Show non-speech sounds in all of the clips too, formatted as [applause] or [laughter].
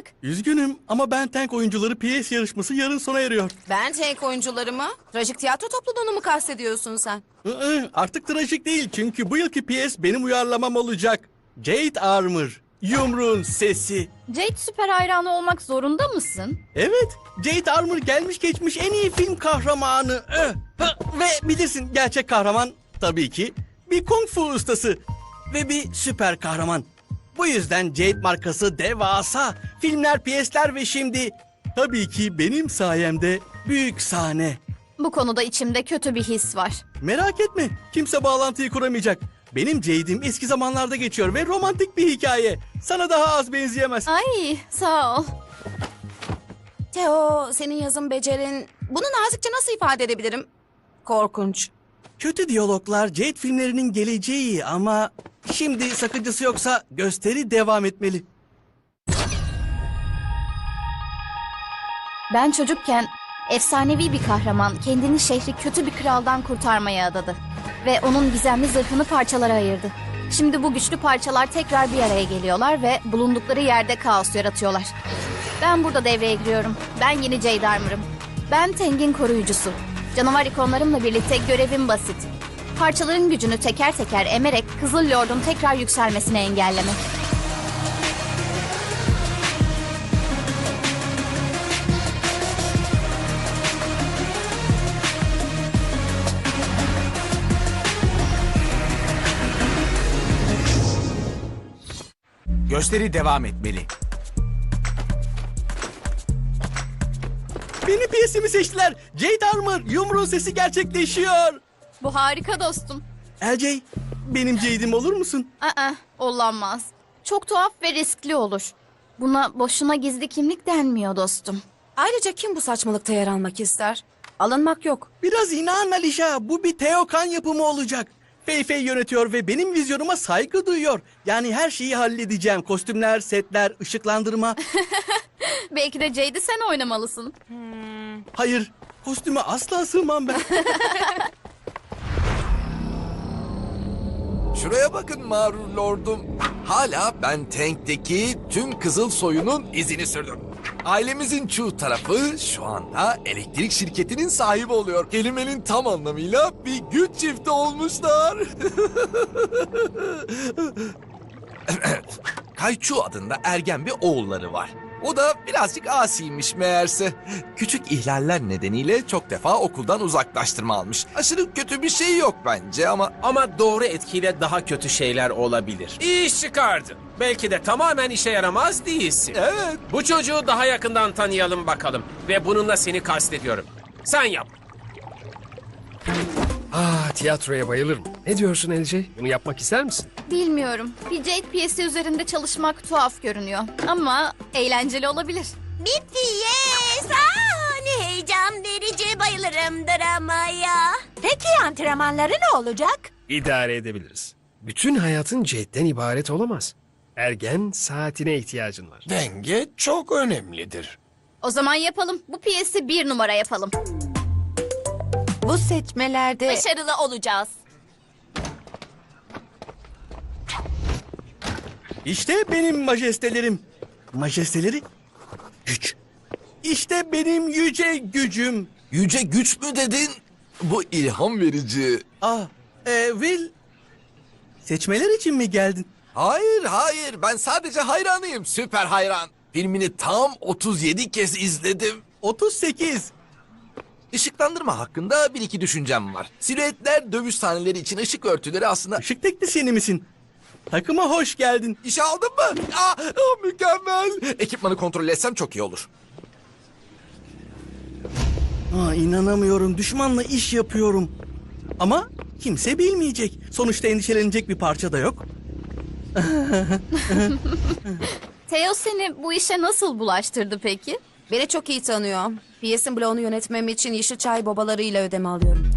artık. Üzgünüm ama Ben Tank oyuncuları PS yarışması yarın sona eriyor. Ben tank oyuncuları mı? Trajik tiyatro topluluğunu mu kastediyorsun sen? Iı, Artık trajik değil çünkü bu yılki PS benim uyarlamam olacak. Jade Armor, yumruğun sesi. Jade süper hayranı olmak zorunda mısın? Evet, Jade Armor gelmiş geçmiş en iyi film kahramanı. Ö, hı, Ve bilirsin gerçek kahraman tabii ki bir kung fu ustası ve bir süper kahraman. Bu yüzden Jade markası devasa. Filmler, piyesler ve şimdi tabii ki benim sayemde büyük sahne. Bu konuda içimde kötü bir his var. Merak etme, kimse bağlantıyı kuramayacak. Benim Jade'im eski zamanlarda geçiyor ve romantik bir hikaye. Sana daha az benzeyemez. Ay sağ ol. Teo, senin yazım becerin... Bunu nazikçe nasıl ifade edebilirim? Korkunç. Kötü diyaloglar Jade filmlerinin geleceği ama şimdi sakıncası yoksa gösteri devam etmeli. Ben çocukken efsanevi bir kahraman kendini şehri kötü bir kraldan kurtarmaya adadı. Ve onun gizemli zırhını parçalara ayırdı. Şimdi bu güçlü parçalar tekrar bir araya geliyorlar ve bulundukları yerde kaos yaratıyorlar. Ben burada devreye giriyorum. Ben yeni Jade Armor'ım. Ben Teng'in koruyucusu. Canavar ikonlarımla birlikte görevim basit. Parçaların gücünü teker teker emerek Kızıl Lord'un tekrar yükselmesini engellemek. Gösteri devam etmeli. Benim PS'imi seçtiler. Jade Armor, yumruğun sesi gerçekleşiyor. Bu harika dostum. LJ, benim Jade'im olur musun? Aa, olamaz. Çok tuhaf ve riskli olur. Buna boşuna gizli kimlik denmiyor dostum. Ayrıca kim bu saçmalıkta yer almak ister? Alınmak yok. Biraz inan Alişa, bu bir Teokan yapımı olacak. Fey Fey yönetiyor ve benim vizyonuma saygı duyuyor. Yani her şeyi halledeceğim. Kostümler, setler, ışıklandırma. [laughs] Belki de Jade'i sen oynamalısın. Hayır, kostüme asla sığmam ben. [laughs] Şuraya bakın mağrur lordum. Hala ben Tank'teki tüm kızıl soyunun izini sürdüm. Ailemizin çoğu tarafı şu anda elektrik şirketinin sahibi oluyor. Kelimenin tam anlamıyla bir güç çifti olmuşlar. [laughs] Kayçu adında ergen bir oğulları var. O da birazcık asiymiş meğerse. Küçük ihlaller nedeniyle çok defa okuldan uzaklaştırma almış. Aşırı kötü bir şey yok bence ama Ama doğru etkiyle daha kötü şeyler olabilir. İyi iş çıkardın. Belki de tamamen işe yaramaz değilsin. evet Bu çocuğu daha yakından tanıyalım bakalım. Ve bununla seni kastediyorum. Sen yap. Ah tiyatroya bayılırım. Ne diyorsun Elce? Bunu yapmak ister misin? Bilmiyorum. Bir Jade piyesi üzerinde çalışmak tuhaf görünüyor. Ama eğlenceli olabilir. Bitti yes. Aa, ne heyecan verici bayılırım dramaya. Peki antrenmanları ne olacak? İdare edebiliriz. Bütün hayatın Jade'den ibaret olamaz. Ergen saatine ihtiyacın var. Denge çok önemlidir. O zaman yapalım. Bu piyesi bir numara yapalım. Bu seçmelerde... Başarılı olacağız. İşte benim majestelerim. Majesteleri? Güç. İşte benim yüce gücüm. yüce güç mü dedin? Bu ilham verici. Ah, e, Will. Seçmeler için mi geldin? Hayır hayır ben sadece hayranıyım süper hayran. Filmini tam 37 kez izledim. 38. Işıklandırma hakkında bir iki düşüncem var. Silüetler dövüş sahneleri için ışık örtüleri aslında... Işık teknisyeni misin? Takıma hoş geldin. İşe aldın mı? Aa, aa, mükemmel. Ekipmanı kontrol etsem çok iyi olur. Aa, inanamıyorum. Düşmanla iş yapıyorum. Ama kimse bilmeyecek. Sonuçta endişelenecek bir parça da yok. [laughs] Theo seni bu işe nasıl bulaştırdı peki? Beni çok iyi tanıyor. Piyesin bloğunu yönetmem için Yeşilçay babalarıyla ödeme alıyorum.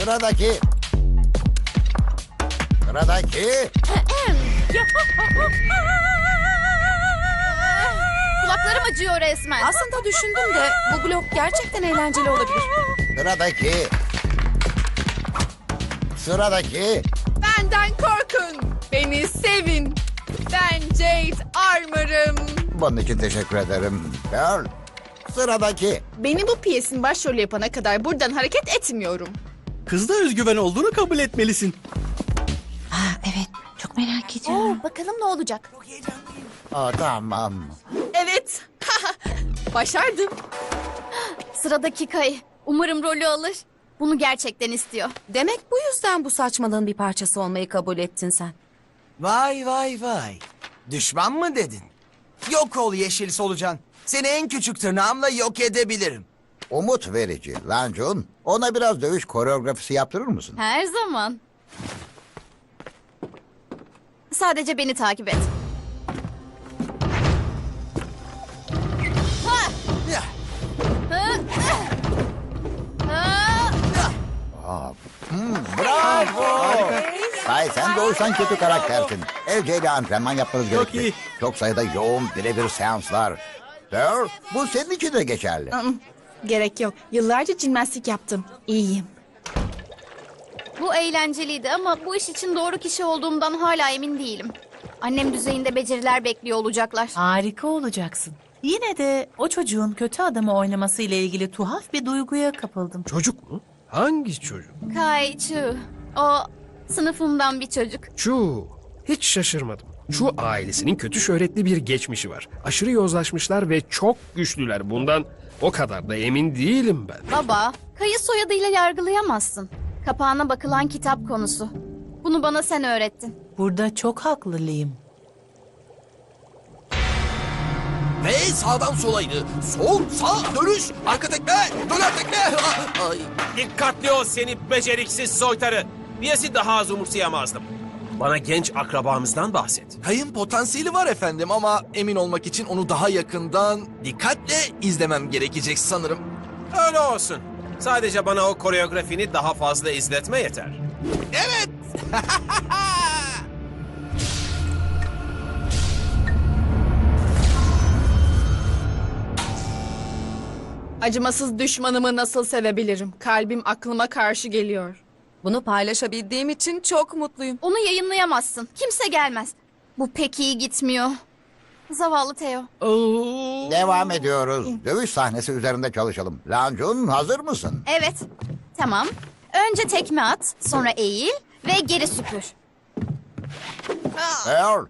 Sıradaki. Sıradaki. [laughs] Kulaklarım acıyor resmen. Aslında düşündüm de bu blok gerçekten eğlenceli olabilir. Sıradaki. Sıradaki. Benden korkun. Beni sevin. Ben Jade Armor'ım. Bunun için teşekkür ederim. Pearl. Sıradaki. Beni bu piyesin başrolü yapana kadar buradan hareket etmiyorum. Kızda özgüven olduğunu kabul etmelisin. Evet, çok merak ediyorum. Oo, bakalım ne olacak. Aa, tamam. Evet. [laughs] Başardım. Sıradaki Kay. Umarım rolü alır. Bunu gerçekten istiyor. Demek bu yüzden bu saçmalığın bir parçası olmayı kabul ettin sen. Vay vay vay. Düşman mı dedin? Yok ol yeşil solucan. Seni en küçük tırnağımla yok edebilirim. Umut verici. Lancun, ona biraz dövüş koreografisi yaptırır mısın? Her zaman. Sadece beni takip et. Ha! Ya. Ha! Ha! Bravo. Hay sen doğuştan kötü karaktersin. İle antrenman yapmanız Çok gerekli. iyi. Çok sayıda yoğun birebir seanslar. Pearl, bu senin için de geçerli. Gerek yok. Yıllarca jimnastik yaptım. İyiyim. Bu eğlenceliydi ama bu iş için doğru kişi olduğumdan hala emin değilim. Annem düzeyinde beceriler bekliyor olacaklar. Harika olacaksın. Yine de o çocuğun kötü adamı oynaması ile ilgili tuhaf bir duyguya kapıldım. Çocuk mu? Hangi çocuk? Kai Chu. O sınıfımdan bir çocuk. Chu. Hiç şaşırmadım. Chu ailesinin kötü şöhretli bir geçmişi var. Aşırı yozlaşmışlar ve çok güçlüler. Bundan o kadar da emin değilim ben. Baba, Kay'ı soyadıyla yargılayamazsın. Kapağına bakılan kitap konusu. Bunu bana sen öğrettin. Burada çok haklı Liam. Ve sağdan solaydı. Sol, sağ, dönüş, arka tekme, döner tekme. [laughs] Ay. Dikkatli ol seni beceriksiz soytarı. Piyesi daha az umursayamazdım. Bana genç akrabamızdan bahset. Kayın potansiyeli var efendim ama emin olmak için onu daha yakından dikkatle izlemem gerekecek sanırım. Öyle olsun. Sadece bana o koreografini daha fazla izletme yeter. Evet. Acımasız düşmanımı nasıl sevebilirim? Kalbim aklıma karşı geliyor. Bunu paylaşabildiğim için çok mutluyum. Onu yayınlayamazsın. Kimse gelmez. Bu pek iyi gitmiyor. Zavallı Theo. Devam ediyoruz. Dövüş sahnesi üzerinde çalışalım. Lancun, hazır mısın? Evet. Tamam. Önce tekme at, sonra eğil ve geri süpür. Pearl,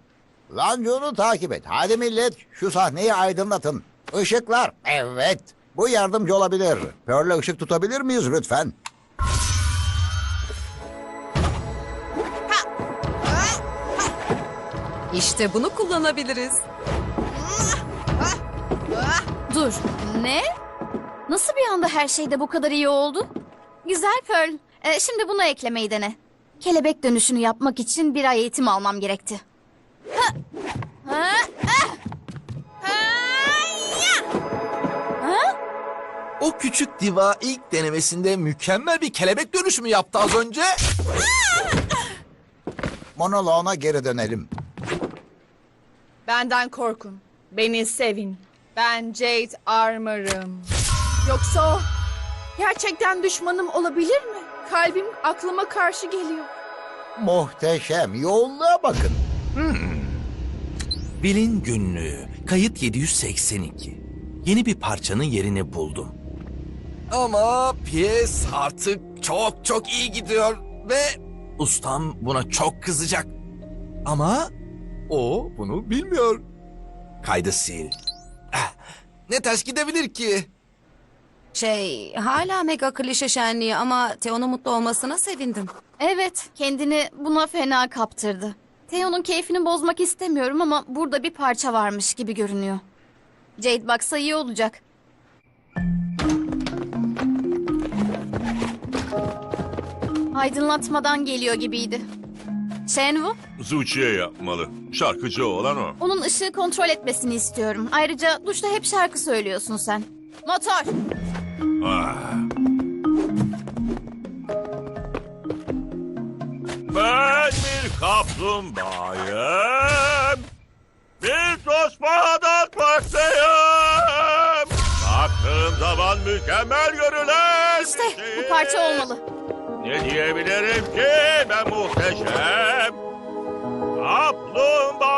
Lancun'u takip et. Hadi millet, şu sahneyi aydınlatın. Işıklar, evet. Bu yardımcı olabilir. Pearl'le ışık tutabilir miyiz lütfen? İşte bunu kullanabiliriz. Dur. Ne? Nasıl bir anda her şeyde bu kadar iyi oldu? Güzel Pearl. Ee, şimdi bunu eklemeyi dene. Kelebek dönüşünü yapmak için bir ay eğitim almam gerekti. Ha! Ha! Ah! O küçük diva ilk denemesinde mükemmel bir kelebek dönüşümü yaptı az önce. Monoloğuna geri dönelim. Benden korkun. Beni sevin. Ben Jade Armor'ım. Yoksa o gerçekten düşmanım olabilir mi? Kalbim aklıma karşı geliyor. Muhteşem, yoğunluğa bakın. Bill'in günlüğü. Kayıt 782. Yeni bir parçanın yerini buldum. Ama piyes artık çok çok iyi gidiyor ve ustam buna çok kızacak. Ama o bunu bilmiyor. Kaydı sil. Ah, Ne ters gidebilir ki? Şey, hala mega klişe şenliği ama Theo'nun mutlu olmasına sevindim. Evet, kendini buna fena kaptırdı. Theo'nun keyfini bozmak istemiyorum ama burada bir parça varmış gibi görünüyor. Jade baksa iyi olacak. Aydınlatmadan geliyor gibiydi. Shenwu, Zuchi'ye yapmalı. Şarkıcı olan o. onun ışığı kontrol etmesini istiyorum. Ayrıca duşta hep şarkı söylüyorsun sen. Motor! Ah. Ben bir kaplumbağayım. Bir tosbağa farklıyım. Baktığım zaman mükemmel görülen İşte bir bu şey. parça olmalı. Ne diyebilirim ki ben muhteşem. Kaplumbağa.